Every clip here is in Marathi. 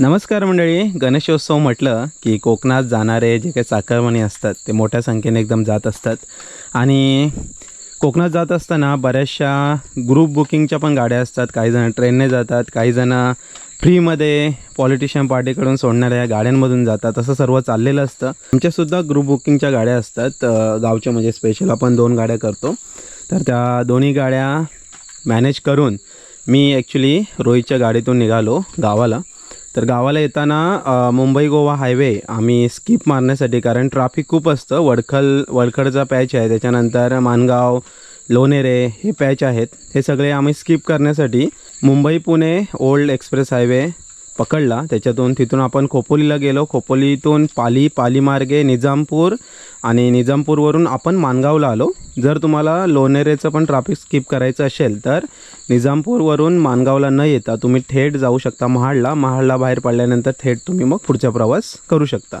नमस्कार मंडळी. गणेशोत्सव म्हटलं की कोकणात जाणारे जे काही चाकरवणी असतात ते मोठ्या संख्येने एकदम जात असतात. आणि कोकणात जात असताना बऱ्याचशा ग्रुप बुकिंगच्या पण गाड्या असतात. काही जण ट्रेनने जातात काही जण फ्रीमध्ये पॉलिटिशियन पार्टीकडून सोडणाऱ्या गाड्यांमधून जातात. असं सर्व चाललेलं असतं. आमच्यासुद्धा ग्रुप बुकिंगच्या गाड्या असतात. गावच्या म्हणजे स्पेशल आपण दोन गाड्या करतो. तर त्या दोन्ही गाड्या मॅनेज करून मी ॲक्च्युली रोहितच्या गाडीतून निघालो गावाला. तर गावाला येताना मुंबई गोवा हायवे आम्ही स्किप मारण्यासाठी कारण ट्राफिक खूप असतं. वडखल वडखडचा पॅच आहे. त्याच्यानंतर मानगाव लोणेरे हे पॅच आहेत. हे सगळे आम्ही स्किप करण्यासाठी Mumbai Pune old express highway पकडला. त्याच्यातून तिथून आपण खोपोलीला गेलो. खोपोलीतून पाली पाली मार्गे निजामपूर आणि निजामपूरवरून आपण मानगावला आलो. जर तुम्हाला लोणेरेचं पण ट्राफिक स्किप करायचं असेल तर निजामपूरवरून मानगावला न येता तुम्ही थेट जाऊ शकता महाडला. महाडला बाहेर पडल्यानंतर थेट तुम्ही मग पुढचा प्रवास करू शकता.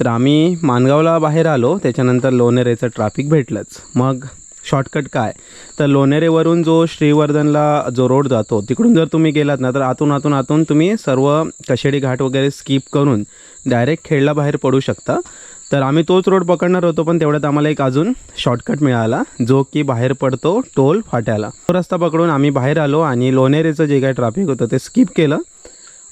तर आम्ही मानगावला बाहेर आलो. त्याच्यानंतर लोणेरेचं ट्रॅफिक भेटलंच. मग शॉर्टकट काय? तर लोणेरेवरून जो श्रीवर्धनला जो रोड जातो तिकडून जर तुम्ही गेलात ना तर आतून आतून आतून तुम्ही सर्व कशेडी घाट वगैरे स्किप करून डायरेक्ट खेडला बाहेर पडू शकता. तर आम्ही तोच रोड पकडणार होतो पण तेवढ्यात आम्हाला एक अजून शॉर्टकट मिळाला जो की बाहेर पडतो टोल फाट्याला. तो रस्ता पकडून आम्ही बाहेर आलो आणि लोणेरेचं जे काही ट्रॅफिक होतं ते स्किप केलं.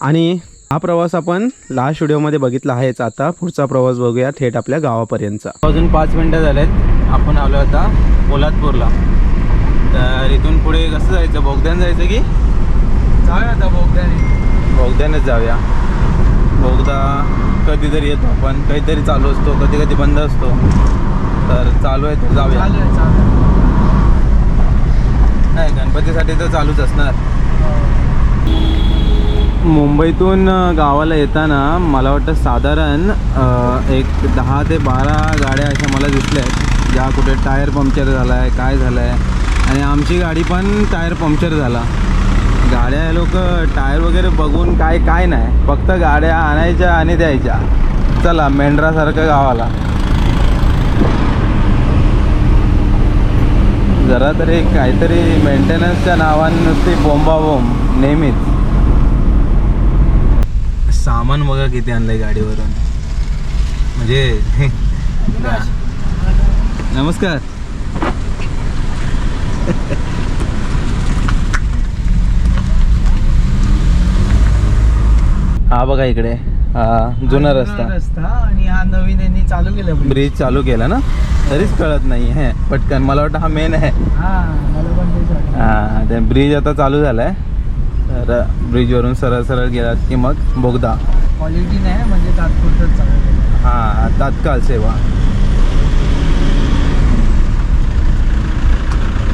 आणि हा प्रवास आपण लास्ट व्हिडिओमध्ये बघितला आहेच. आता पुढचा प्रवास बघूया थेट आपल्या गावापर्यंतचा. अजून पाच मिनटं झालेत. आपण आलो आता पोलादपूरला. तर इथून पुढे कसं जायचं? बोगद्यानं जायचं की? जाऊया आता बोगद्याने. बोगद्यानेच जाऊया. बोगदा कधीतरी येतो आपण. काहीतरी चालू असतो. कधी कधी बंद असतो. तर चालू आहे तर जाऊया. चालू आहे चालू नाही गणपतीसाठी तर चालूच असणार. मुंबईतून गावाला येताना मला वाटतं साधारण एक दहा ते बारा गाड्या अशा मला दिसल्या आहेत ज्या कुठे टायर पंक्चर झाला आहे काय झालं आहे आणि आमची गाडी पण टायर पंक्चर झाला. गाड्या लोक टायर वगैरे बघून काय काय नाही. फक्त गाड्या आणायच्या आणि द्यायच्या. चला मेंढरासारखं गावाला. जरा तरी काहीतरी मेंटेनन्सच्या नावाने नुसती बोंबाबोंब नेहमीच. सामान बघा किती आणलंय गाडीवरून. म्हणजे नमस्कार. हा बघा इकडे हा जुना रस्ता. रस्ता आणि हा नवीन यांनी चालू केला ब्रिज. चालू केला ना? तरीच कळत नाही आहे पटकन. मला वाटतं हा मेन आहे. हा. हा ब्रिज आता चालू झालाय. तर ब्रिजवरून सरळ सरळ गेलात की मग बोगदा. क्वालिटी नाही म्हणजे तात्पुरतच चालू केलं हा तात्काळ सेवा.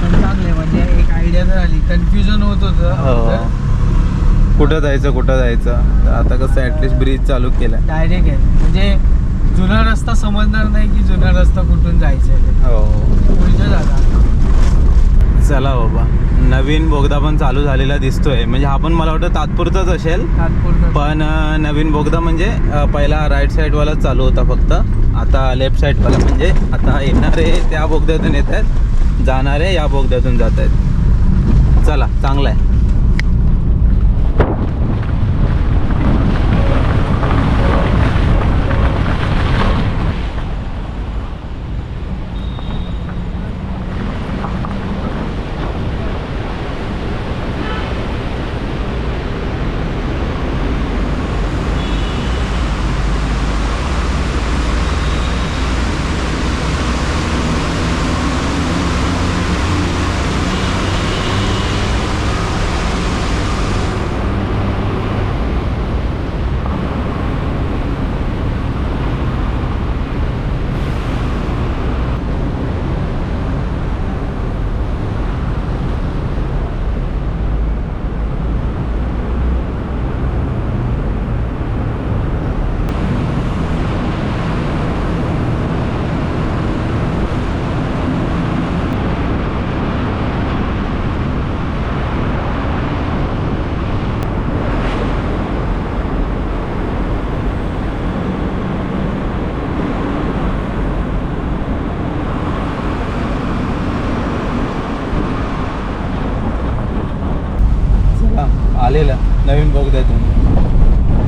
पण चांगले म्हणजे एक आयडिया तर आली. कन्फ्युजन होत होतं. हो. कुठं जायचं कुठं जायचं? तर आता कसं ॲटलिस्ट ब्रिज चालू केलाय. डायरेक्ट आहे. म्हणजे जुना रस्ता समजणार नाही की जुना रस्ता कुठून जायचा आहे. हो. पुढच्या जागा. चला बाबा. नवीन बोगदा पण चालू झालेला दिसतोय. म्हणजे हा पण मला वाटतं तात्पुरताच असेल. पण नवीन बोगदा म्हणजे पहिला राईट साईडवालाच चालू होता फक्त. आता लेफ्ट साईडवाला म्हणजे आता येणारे त्या बोगद्यातून येत आहेत जाणारे या बोगद्यातून जात आहेत. चला चांगलं आहे.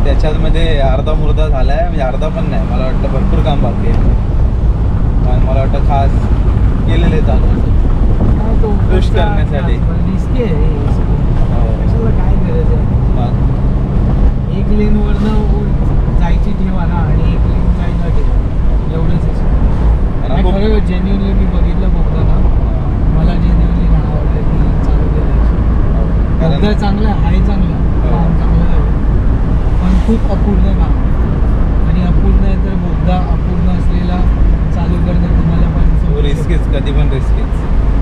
ह्याच्यामध्ये अर्धा मुर्दा झालाय म्हणजे अर्धा पण नाही मला वाटतं भरपूर काम बाकी आहे. आणि मला वाटतं खास केलेले चालू पुश करण्यासाठी. आहे हे. हो. काय गरज आहे? एक लेन वरनं जायची ठेवा ना आणि एक लेन जायला ठेवा. एवढंच आहे आणि खरं जेन्युअनली मी बघितलं बोगदा मला जेन्युअनली आवडलं की चालू केलं. बोगदा चांगला आहे आहे चांगला हो. काम चांगलं आहे पण खूप अपूर्ण काम आणि अपूर्ण आहे तर बोगदा अपूर्ण असलेला चालू करणं तुम्हाला पण. रिस्कीच कधी पण रिस्कीच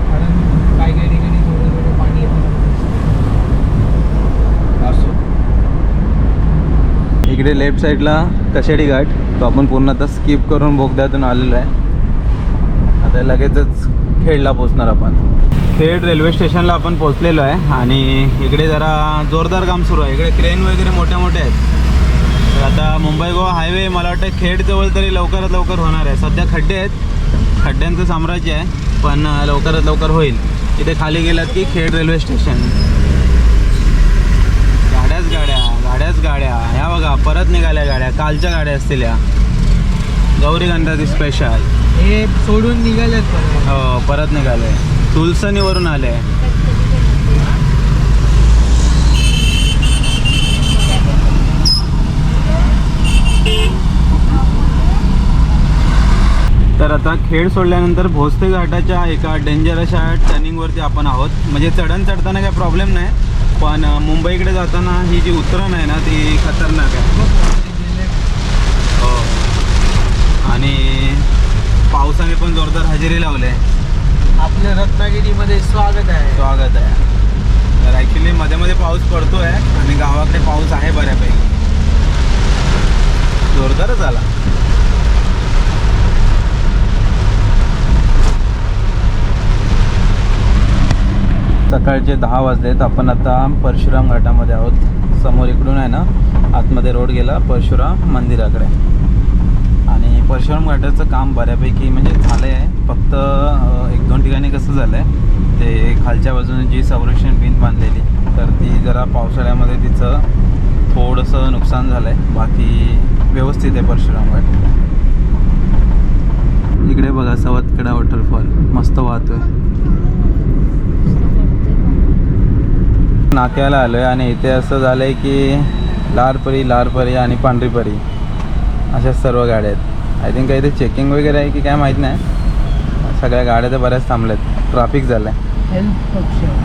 कारण काही काही ठिकाणी थोडं थोडं पाणी येतं. असो. इकडे लेफ्ट साईडला कशेडी घाट. तो आपण पूर्ण आता स्किप करून बोगद्यातून आलेलो आहे. आता लगेचच खेडला पोचणार आपण. खेड रेल्वे स्टेशनला आपण पोचलेलो आहे. आणि इकडे जरा जोरदार काम सुरू आहे. इकडे क्रेन वगैरे मोठ्या मोठ्या आहेत. तर आता मुंबई गोवा हायवे मला वाटतं खेडजवळ तरी लवकरात लवकर होणार आहे. सध्या खड्डे आहेत. खड्ड्यांचं साम्राज्य आहे पण लवकरात लवकर होईल. इथे खाली गेलात की खेड रेल्वे स्टेशन. गाड्याच गाड्या गाड्याच गाड्या. ह्या बघा परत निघाल्या गाड्या. कालच्या गाड्या असतील या. गौरी स्पेशल हे सोडून निघालेत परत. हो परत निघाले. तुलसनीवरून आले. तर आता खेड सोडल्यानंतर भोसते घाटाच्या एका डेंजर अशा टर्निंगवरती आपण आहोत. म्हणजे चढण चढताना काही प्रॉब्लेम नाही पण मुंबईकडे जाताना ही जी उतरण आहे ना ती खतरनाक आहे. हो. आणि पावसाने पण जोरदार हजेरी लावले आपल्या रत्नागिरीमध्ये स्वागत आहे. स्वागत आहे. तर ॲक्च्युली मध्ये मध्ये पाऊस पडतो आहे आणि गावाकडे पाऊस आहे बऱ्यापैकी. जोरदारच आला. सकाळचे दहा वाजलेत आपण आता परशुराम घाटामध्ये आहोत. समोर इकडून आहे ना आतमध्ये रोड गेला परशुराम मंदिराकडे. आणि परशुराम घाटाचं काम बऱ्यापैकी म्हणजे झालं आहे फक्त एक दोन ठिकाणी कसं झालं आहे ते खालच्या बाजूने जी संरक्षण भिंत बांधलेली तर ती जरा पावसाळ्यामध्ये तिचं थोडंसं नुकसान झालं आहे बाकी व्यवस्थित आहे परशुराम घाट. इकडे बघा सवतकडा वॉटरफॉल मस्त वाहतोय. नाक्याला आलो आहे आणि इथे असं झालं आहे की लारपरी लारपरी आणि पांढरीपरी अशा सर्व गाड्या आहेत. आय थिंक काही ते चेकिंग वगैरे आहे की काय माहीत नाही. सगळ्या गाड्या तर बऱ्याच थांबल्यात. ट्राफिक झालं आहे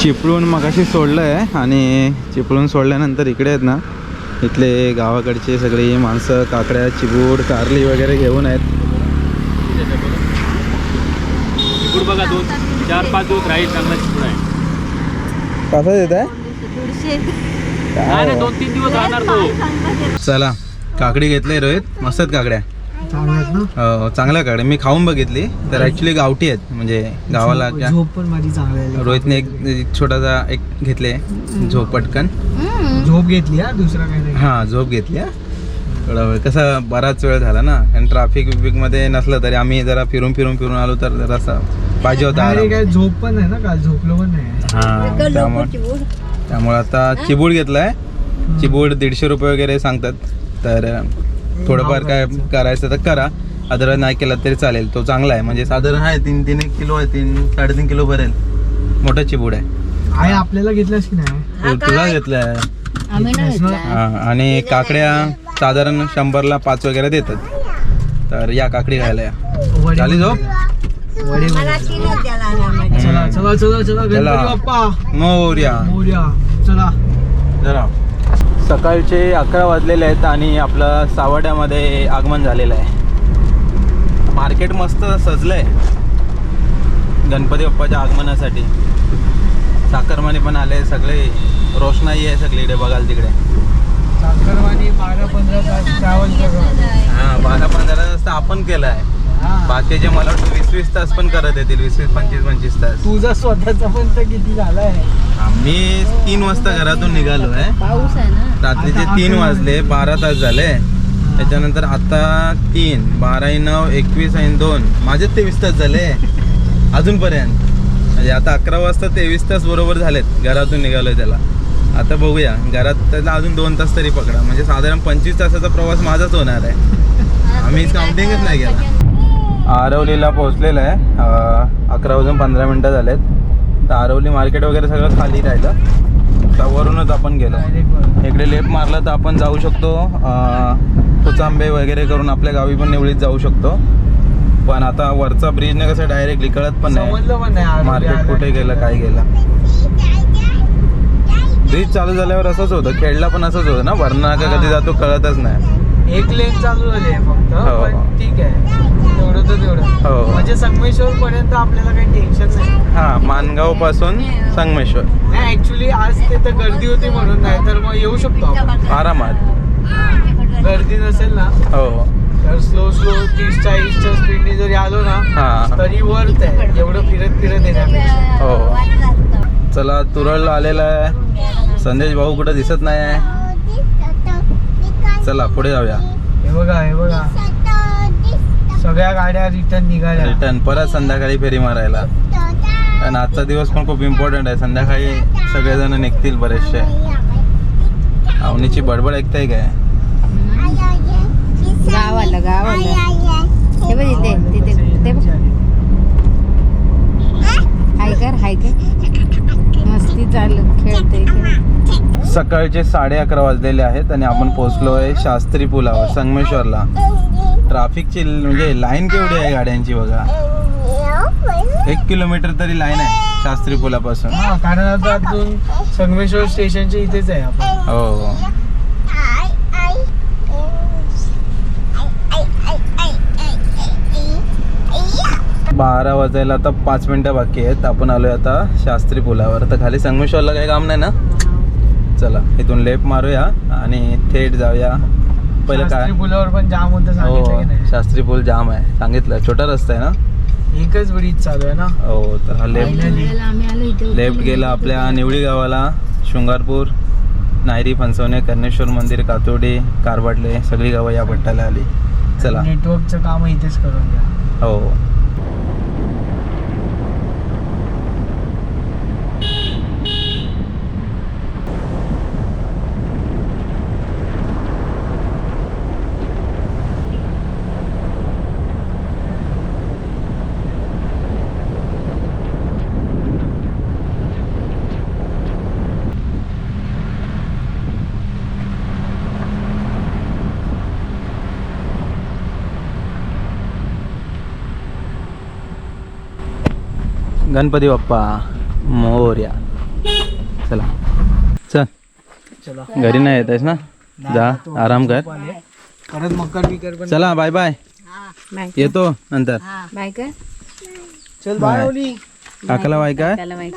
चिपळूण मगाशी सोडलं आहे आणि चिपळूण सोडल्यानंतर इकडे आहेत ना इथले गावाकडचे सगळी माणसं काकड्या चिबूड कारली वगैरे घेऊन आहेत. चिकूड बघा दोन चार पाच दिवस राहील चांगला चिकूड आहे. कसं देत आहे? नाही नाही दोन तीन दिवस राहणार तो. चला काकडी घेतले रोहित. मस्त आहेत काकड्या. चांगल्या काकड्या मी खाऊन बघितली. तर ॲक्च्युली गावठी आहेत. म्हणजे गावाला झोप- झोप पण माझी चांगली रोहितने एक एक छोटासा एक घेतले. झोप पटकन. झोप घेतली हा? दुसरा काही नाही. हां झोप घेतली हा? थोडा वेळ. कसा बराच वेळ झाला ना? आणि ट्रॅफिकमध्ये नसलं तरी आम्ही जरा फिरून फिरून फिरून आलो तर जरासा पाहिजे होता. काय झोप पण आहे ना? काल झोपलो पण नाही. हां त्यामुळे त्यामुळे आता चिबूड घेतलाय. चिबूड दीडशे रुपये वगैरे सांगतात. तर थोडंफार काय करायचं तर करा. अदरवाईज नाही केलं तरी चालेल. तो चांगला आहे. म्हणजे साधारण आहे तीन तीन एक किलो आहे. तीन साडेतीन किलो भरेल. मोठा चिबूड आहे. आहे आपल्याला घेतलास की नाही? तुला घेतलाय. हा, आणि काकड्या साधारण शंभरला पाच वगैरे देतात. तर या काकडी खायला या. झाली झोप. चला. चला चला चला. मोर्या. मोर्या. चला. जरा. सकाळचे अकरा वाजलेले आहेत आणि आपलं सावड्यामध्ये आगमन झालेलं आहे. मार्केट मस्त सजलं आहे गणपती बाप्पाच्या आगमनासाठी. साखरमाने पण आले सगळे. रोषणाई आहे सगळीकडे बघाल तिकडे. साखरवाणी बारा पंधरा तास हां बारा पंधरा तास आपण केलं आहे. बाकीचे मला वाटतं वीस वीस तास पण करत येतील वीस वीस पंचवीस पंचवीस तास. तुझा स्वतःचा पण तर किती झालाय मी तीन वाजता घरातून निघालो आहे. पाऊस आहे ना? रात्रीचे तीन वाजले बारा तास झाले. त्याच्यानंतर आता तीन बारा आणि नऊ एकवीस आणि दोन. माझेच तेवीस तास झाले. अजूनपर्यंत. म्हणजे आता अकरा वाजता तेवीस तास बरोबर झालेत. घरातून निघालोय त्याला. आता बघूया. घरात त्याला अजून दोन तास तरी पकडा. म्हणजे साधारण पंचवीस तासाचा प्रवास माझाच होणार आहे. आम्ही काउंटिंगच नाही केला. आरवलीला पोहोचलेलं आहे. अकरा वाजून पंधरा मिनटं झालेत. तर आरवली मार्केट वगैरे सगळं खाली राहिलं. त्यावरूनच आपण गेलो. इकडे लेफ्ट मारलं तर आपण जाऊ शकतो. कुचांबे वगैरे करून आपल्या गावी पण निवळीत जाऊ शकतो. पण आता वरचा ब्रिजने कसं डायरेक्टली कळत पण नाही. मार्केट कुठे गेलं काय गेलं. ब्रिज चालू झाल्यावर असंच होतं. खेळला पण असंच होतं ना. वरना का कधी जातो कळतच नाही. एक लेन चालू झाली आहे फक्त हो. पण ठीक आहे. तेवढं तर तेवढं. हो. म्हणजे संगमेश्वर पर्यंत आपल्याला काही टेन्शन नाही. हा मानगावपासून संगमेश्वर. नाही ऍक्च्युली आज ते तर गर्दी होती म्हणून नाही तर मग येऊ शकतो आपण. आरामात. गर्दी नसेल ना हो. तर स्लो स्लो तीस चाळीसच्या स्पीडने जरी आलो ना हा. तरी वर्थ आहे. एवढं फिरत फिरत येण्यापेक्षा. हो. चला तुरळला आलेला आहे. संदेश भाऊ कुठं दिसत नाही आहे चला पुढे जाऊया. हे बघा हे बघा. सगळ्या गाड्या रिटर्न निघाल्या. रिटर्न परत संध्याकाळी फेरी मारायला. कारण आजचा दिवस पण खूप इम्पॉर्टंट आहे. संध्याकाळी सगळेजण निघतील बरेचसे. अवनीची बडबड ऐकताय काय? गाव आलं गाव आलं हे बघ तिथे तिथे ते बघ. हाय कर हाय कर. मस्ती चालू खेळते खेळ. सकाळचे साडे अकरा वाजलेले आहेत आणि आपण पोहोचलो आहे शास्त्री पुलावर संगमेश्वरला. ट्राफिकची म्हणजे लाईन केवढी आहे गाड्यांची बघा. एक किलोमीटर तरी लाईन आहे शास्त्री पुलापासून. हा कारण आता अजून संगमेश्वर स्टेशनच्या इथेच आहे आपण. हो. बारा वाजायला आता पाच मिनिटं बाकी आहेत. आपण आलोय आता शास्त्री पुलावर. तर खाली संगमेश्वरला काही काम नाही ना? चला इथून लेफ्ट मारूया आणि थेट जाऊया. पहिलं काय? शास्त्री पुलावर पण जाम होतं सांगितलं की हो नाही शास्त्री पूल जाम आहे सांगितलं. छोटा रस्ता आहे ना? एकच ब्रिज चालू आहे ना? हो तर हा लेफ्ट Finally. आम्ही आलो इथे. लेफ्ट गेला आपल्या निवडी गावाला शृंगारपूर नायरी फणसवणे कर्णेश्वर मंदिर कातोडी कारवाडले सगळी गावं या पट्ट्याला आली. चला. नेटवर्कचं काम इथेच करून घ्या. हो. गणपती बाप्पा मोर्या. चला. चल. चला. घरी नाही येत आहेस ना? जा आराम कर. परत मकर बिकर पण. चला बाय बाय बाय येतो नंतर. बाय कर. चल बाय ओली काकाला बाय काय बाय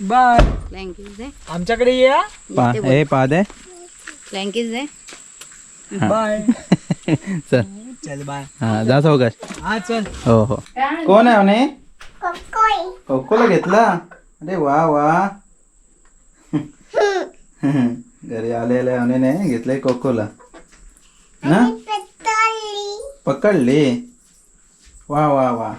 बाय फ्लँकीज दे. आमच्याकडे ये हा. पा हे पा दे. फ्लँकीज दे. बाय चल. चल बाय हा जा सावकाश. हा चल. हो हो. कोण आहे म्हणे कोकोला घेतला? अरे वा वा. घरी आलेल्या म्हणे घेतलंय कोकोला. ना पकडली. वा वा वा?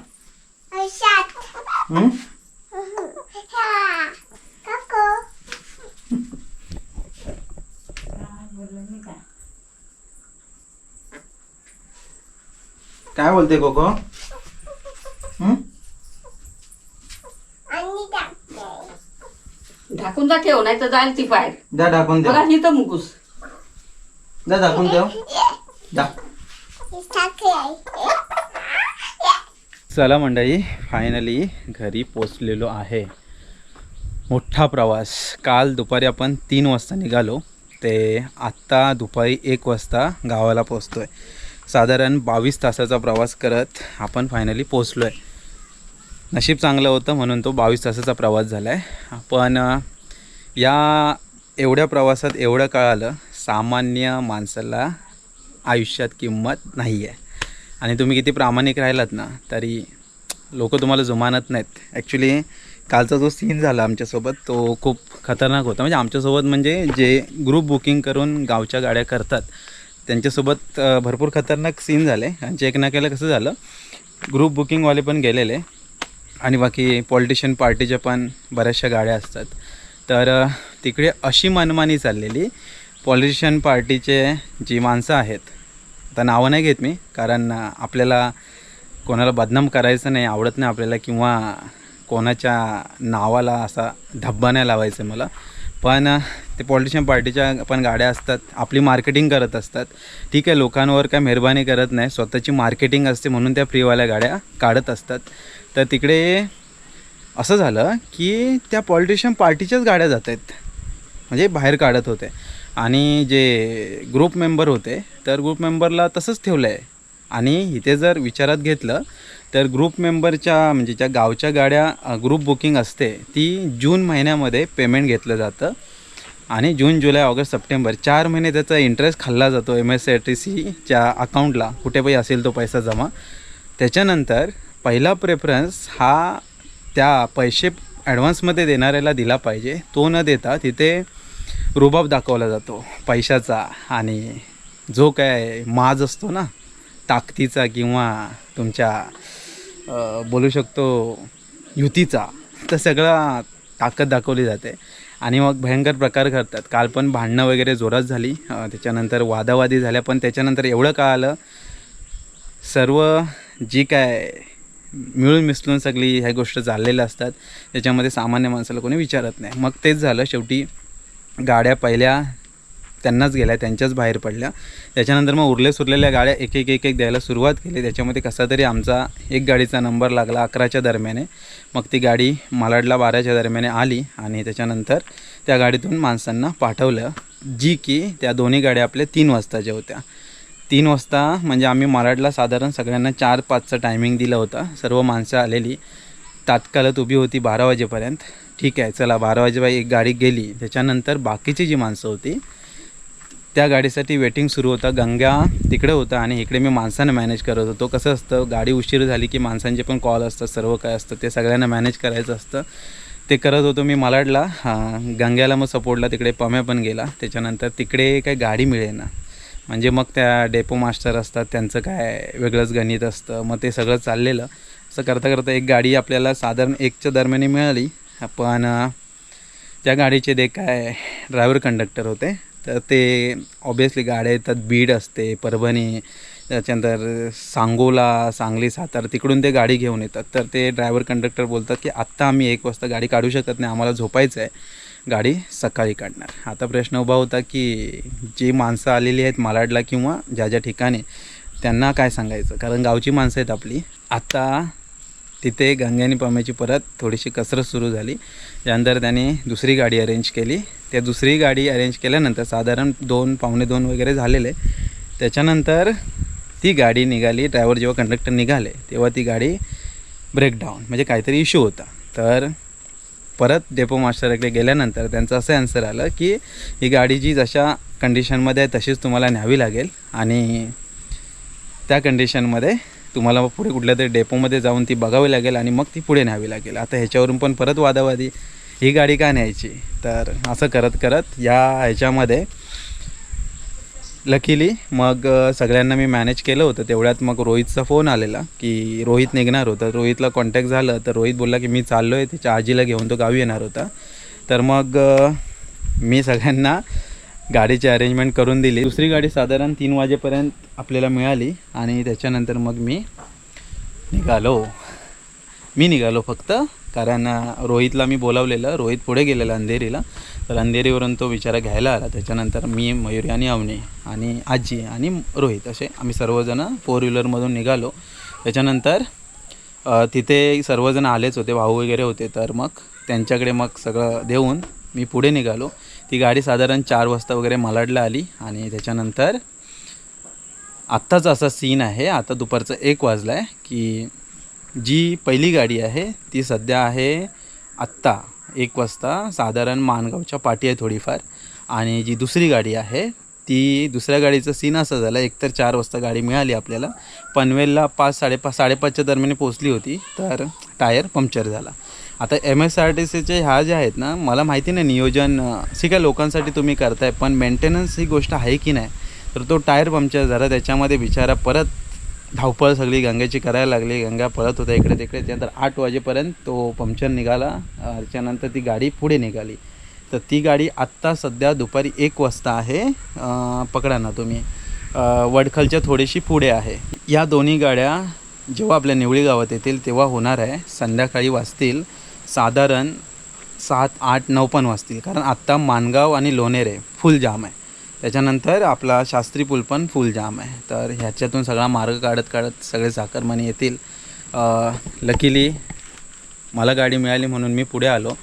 काय बोलते कोको? ढाकून जा ठेव नाही तर जाईल ती बाहेर. जा टाकून बघा ही तर मुकूस टाकून देव जा चला मंडळी फायनली घरी पोचलेलो आहे. मोठा प्रवास. काल दुपारी आपण तीन वाजता निघालो. ते आत्ता दुपारी एक वाजता गावाला पोचतो आहे साधारण बावीस तासाचा प्रवास करत आपण फायनली पोचलो आहे नशीब चांगलं होतं म्हणून तो बावीस तासाचा प्रवास झाला आहे पण अ, या एवढ्या प्रवासात एवढं कळालं सामान्य माणसाला आयुष्यात किंमत नाही आहे आणि तुम्ही किती प्रामाणिक राहिलात ना तरी लोक तुम्हाला जुमानत नाहीत. ॲक्च्युली कालचा जो सीन झाला आमच्यासोबत तो खूप खतरनाक होता. म्हणजे आमच्यासोबत म्हणजे जे ग्रुप बुकिंग करून गावच्या गाड्या करतात त्यांच्यासोबत भरपूर खतरनाक सीन झाले. आणि चेक न केलं कसं झालं ग्रुप बुकिंगवाले पण गेलेले. आणि बाकी पॉलिटिशियन पार्टीच्या पण बऱ्याचशा गाड्या असतात. तर तिकडे अशी मनमानी चाललेली पॉलिटिशियन पार्टीचे जी माणसं आहेत. आता नावं नाही घेत मी कारण आपल्याला कोणाला बदनाम करायचं नाही आवडत नाही आपल्याला किंवा कोणाच्या नावाला असा धब्बा नाही लावायचा मला. पण ते पॉलिटिशियन पार्टीच्या पण गाड्या असतात आपली मार्केटिंग करत असतात. ठीक आहे लोकांवर काय मेहरबानी करत नाही स्वतःची मार्केटिंग असते म्हणून त्या फ्रीवाल्या गाड्या काढत असतात. तर तिकडे असं झालं की त्या पॉलिटिशियन पार्टीच्याच गाड्या जात आहेत. म्हणजे बाहेर काढत होते. आणि जे ग्रुप मेंबर होते तर ग्रुप मेंबरला तसंच ठेवलं आहे आणि इथे जर विचारात घेतलं तर ग्रुप मेंबरच्या म्हणजे ज्या गावच्या गाड्या ग्रुप बुकिंग असते ती जून महिन्यामध्ये पेमेंट घेतलं जातं. आणि जून जुलै ऑगस्ट सप्टेंबर चार महिने त्याचा इंटरेस्ट खाल्ला जातो एम एस आर टी सीच्या अकाउंटला कुठेही असेल तो पैसा जमा. त्याच्यानंतर पहिला प्रेफरन्स हा त्या पैसे ॲडव्हान्समध्ये देणाऱ्याला दिला पाहिजे. तो न देता तिथे रुबाब दाखवला जातो पैशाचा आणि जो काय माज असतो ना ताकदीचा किंवा तुमच्या बोलू शकतो युतीचा तर सगळा ताकद दाखवली जाते. आणि मग भयंकर प्रकार करतात काल पण भांडणं वगैरे जोरात झाली. त्याच्यानंतर वादावादी झाल्या. पण त्याच्यानंतर एवढं का आलं सर्व जी काय मिळून मिसळून सगळी ह्या गोष्ट चाललेल्या असतात. त्याच्यामध्ये सामान्य माणसाला कोणी विचारत नाही. मग तेच झालं. शेवटी गाड्या पहिल्या त्यांनाच गेल्या त्यांच्याच बाहेर पडल्या. त्याच्यानंतर मग उरले सुरलेल्या गाड्या एक एक एक एक द्यायला सुरुवात केली. त्याच्यामध्ये कसा तरी आमचा एक गाडीचा नंबर लागला अकराच्या दरम्याने. मग ती गाडी मालाडला बाराच्या दरम्याने आली आणि त्याच्यानंतर त्या गाडीतून माणसांना पाठवलं. जी की त्या दोन्ही गाड्या आपल्या तीन वाजताच्या होत्या. तीन वाजता म्हणजे आम्ही मराठला साधारण सगळ्यांना चार पाचचं टायमिंग दिलं होतं. सर्व माणसं आलेली. तात्काळात उभी होती बारा वाजेपर्यंत. ठीक आहे चला बारा वाजेबाई एक गाडी गेली. त्याच्यानंतर बाकीची जी माणसं होती त्या गाडीसाठी वेटिंग सुरू होतं. गंगा तिकडे होता आणि इकडे मी माणसानं मॅनेज करत होतो. कसं असतं गाडी उशीर झाली की माणसांचे पण कॉल असतात सर्व काय असतं ते सगळ्यांना मॅनेज करायचं असतं. ते करत होतो मी मलाडला गंग्याला मग सपोर्टला तिकडे पम्या पण गेला. त्याच्यानंतर तिकडे काही गाडी मिळेना. म्हणजे मग त्या डेपो मास्टर असतात त्यांचं काय वेगळंच गणित असतं मग ते सगळं चाललेलं. असं करता करता एक गाडी आपल्याला साधारण एकच्या दरम्याने मिळाली. पण त्या गाडीचे ते काय ड्रायव्हर कंडक्टर होते. तर ते ऑब्वियसली गाड्या येतात बीड असते परभणी त्याच्यानंतर सांगोला सांगली सातारा तिकडून ते गाडी घेऊन येतात. तर ते ड्रायव्हर कंडक्टर बोलतात की आत्ता आम्ही एक वाजता गाडी काढू शकत नाही आम्हाला झोपायचं आहे गाडी सकाळी काढणार. आता प्रश्न उभा होता की जी माणसं आलेली आहेत मालाडला किंवा ज्या ज्या ठिकाणी त्यांना काय सांगायचं? कारण गावची माणसं आहेत आपली. आता तिथे गंग्यानी पम्याची परत थोडीशी कसरत सुरू झाली. त्यानंतर त्याने दुसरी गाडी अरेंज केली. त्या दुसरी गाडी अरेंज केल्यानंतर साधारण दोन पावणे दोन वगैरे झालेले. त्याच्यानंतर ती गाडी निघाली ड्रायव्हर जेव्हा कंडक्टर निघाले तेव्हा ती गाडी ब्रेकडाऊन म्हणजे काहीतरी इश्यू होता. तर परत डेपो मास्टरकडे गेल्यानंतर त्यांचं असं आन्सर आलं की ही गाडी जी जशा कंडिशनमध्ये आहे तशीच तुम्हाला न्यावी लागेल आणि त्या कंडिशनमध्ये तुम्हाला पुढे कुठल्या तरी डेपोमध्ये जाऊन ती बघावी लागेल आणि मग ती पुढे न्यावी लागेल. आता ह्याच्यावरून पण परत वादावादी ही गाडी का न्यायची? तर असं करत करत या ह्याच्यामध्ये लकीली मग सगळ्यांना मी मॅनेज केलं होतं. तेवढ्यात मग रोहितचा फोन आलेला की रोहित निघणार होता. रोहितला कॉन्टॅक्ट झालं तर रोहित बोलला की मी चाललो आहे त्याच्या आजीला घेऊन तो गावी येणार होता. तर मग मी सगळ्यांना गाडीची अरेंजमेंट करून दिली. दुसरी गाडी साधारण तीन वाजेपर्यंत आपल्याला मिळाली आणि त्याच्यानंतर मग मी निघालो. मी निघालो फक्त कारण रोहितला मी बोलावलेलं रोहित पुढे गेलेला अंधेरीला. तर अंधेरीवरून तो विचारा घ्यायला आला. त्याच्यानंतर मी मयुरी आणि अवनी आणि आजी आणि रोहित असे आम्ही सर्वजणं फोर व्हीलरमधून निघालो. त्याच्यानंतर तिथे सर्वजण आलेच होते भाऊ वगैरे होते. तर मग त्यांच्याकडे मग सगळं देऊन मी पुढे निघालो. ती गाडी साधारण चार वाजता वगैरे मालाडला आली आणि त्याच्यानंतर आत्ताच असा सीन आहे. आता दुपारचं एक वाजला आहे की जी पहिली गाडी आहे ती सध्या आहे आत्ता एक वाजता साधारण माणगावच्या पाठी आहे थोडीफार. आणि जी दुसरी गाडी आहे ती दुसऱ्या गाडीचं सीन असं झालं एकतर चार वाजता गाडी मिळाली आपल्याला. पनवेलला पाच साडेपाच साडेपाचच्या दरम्यान पोचली होती तर टायर पंक्चर झाला. आता एम एस आर टी सीचे ह्या ज्या आहेत ना मला माहिती नाही नियोजन अं, सी काय लोकांसाठी तुम्ही करताय पण मेंटेनन्स ही गोष्ट आहे की नाही तर तो टायर पंक्चर झाला त्याच्यामध्ये बिचारा परत धावपळ सगळी गंगेची करायला लागली. गंगा पळत होत्या इकडे तिकडे. त्यानंतर आठ वाजेपर्यंत तो पंक्चर निघाला. त्याच्यानंतर ती गाडी पुढे निघाली. तर ती गाडी आत्ता सध्या दुपारी एक वाजता आहे. पकडा ना तुम्ही. वडखलच्या थोडीशी पुढे आहे. या दोन्ही गाड्या जेव्हा आपल्या निवळी गावात येतील तेव्हा होणार आहे. संध्याकाळी वाजतील. साधारण सात आठ नऊ पण वाजतील. कारण आत्ता मानगाव आणि लोणेरे फुल जाम आहे. त्याच्यानंतर आपला शास्त्री पूल पण फुल जाम आहे. तर ह्याच्यातून सगळा मार्ग काढत काढत सगळे साखरमानी येतील. लकीली मला गाडी मिळाली म्हणून मी पुढे आलो.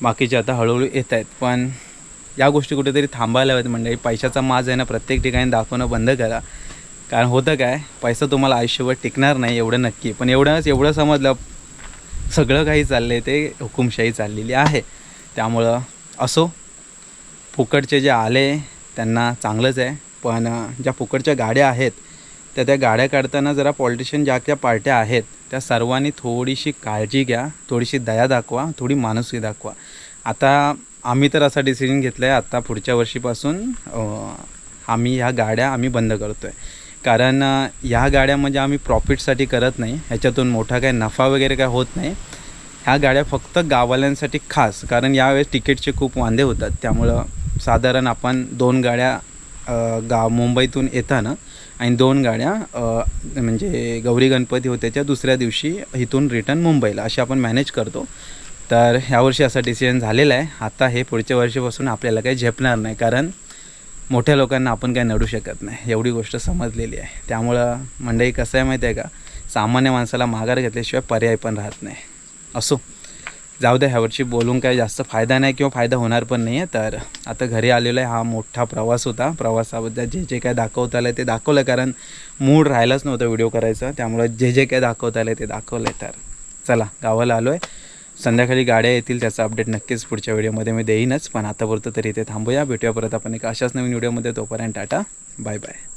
बाकीचे आता हळूहळू येत आहेत. पण या गोष्टी कुठेतरी थांबायला हव्यात म्हणजे पैशाचा माज आहे ना प्रत्येक ठिकाणी दाखवणं बंद करा. कारण होतं काय? पैसा तुम्हाला आयुष्यभर टिकणार नाही एवढं नक्की. पण एवढंच एवढं समजलं सगळं काही चाललं आहे ते हुकुमशाही चाललेली आहे. त्यामुळं असो. फुकटचे जे आले त्यांना चांगलंच आहे. पण ज्या फुकटच्या गाड्या आहेत त्या त्या गाड्या काढताना जरा पॉलिटिशियन ज्या ज्या पार्ट्या आहेत त्या सर्वांनी थोडीशी काळजी घ्या थोडीशी दया दाखवा थोडी माणुसकी दाखवा. आता आम्ही तर असा डिसिजन घेतला आहे आत्ता पुढच्या वर्षीपासून आम्ही ह्या गाड्या आम्ही बंद करतो आहे कारण ह्या गाड्या म्हणजे आम्ही प्रॉफिटसाठी करत नाही. ह्याच्यातून मोठा काय नफा वगैरे काय होत नाही. ह्या गाड्या फक्त गाववाल्यांसाठी खास कारण यावेळेस तिकीटचे खूप वांदे होतात. त्यामुळं साधारण आपण दोन गाड्या गाव मुंबईतून येताना आणि दोन गाड्या म्हणजे गौरी गणपती होत्याच्या दुसऱ्या दिवशी इथून रिटर्न मुंबईला असे आपण मॅनेज करतो. तर ह्यावर्षी असा डिसिजन झालेला आहे. आता हे पुढच्या वर्षीपासून आपल्याला काही झेपणार नाही कारण मोठ्या लोकांना आपण काही नडू शकत नाही. एवढी गोष्ट समजलेली आहे. त्यामुळं मंडई कसं आहे माहिती आहे का? सामान्य माणसाला माघार घेतल्याशिवाय पर्याय पण राहत नाही. असो. जाऊ द्या ह्यावरची बोलून काही जास्त फायदा नाही किंवा फायदा होणार पण नाही आहे तर आता घरी आलेलो आहे हा मोठा प्रवास होता. प्रवासाबद्दल जे जे काय दाखवता आलं ते दाखवलं कारण मूड राहिलाच नव्हतं व्हिडिओ करायचा. त्यामुळे जे जे काय दाखवता आलं ते दाखवलं आहे तर चला गावाला आलो आहे संध्याकाळी गाड्या येतील त्याचा अपडेट नक्कीच पुढच्या व्हिडिओमध्ये मी देईनच. पण आतापुरतं तरी इथे थांबूया. भेटूया परत आपण एक अशाच नवीन व्हिडिओमध्ये. तोपर्यंत टाटा. Bye bye.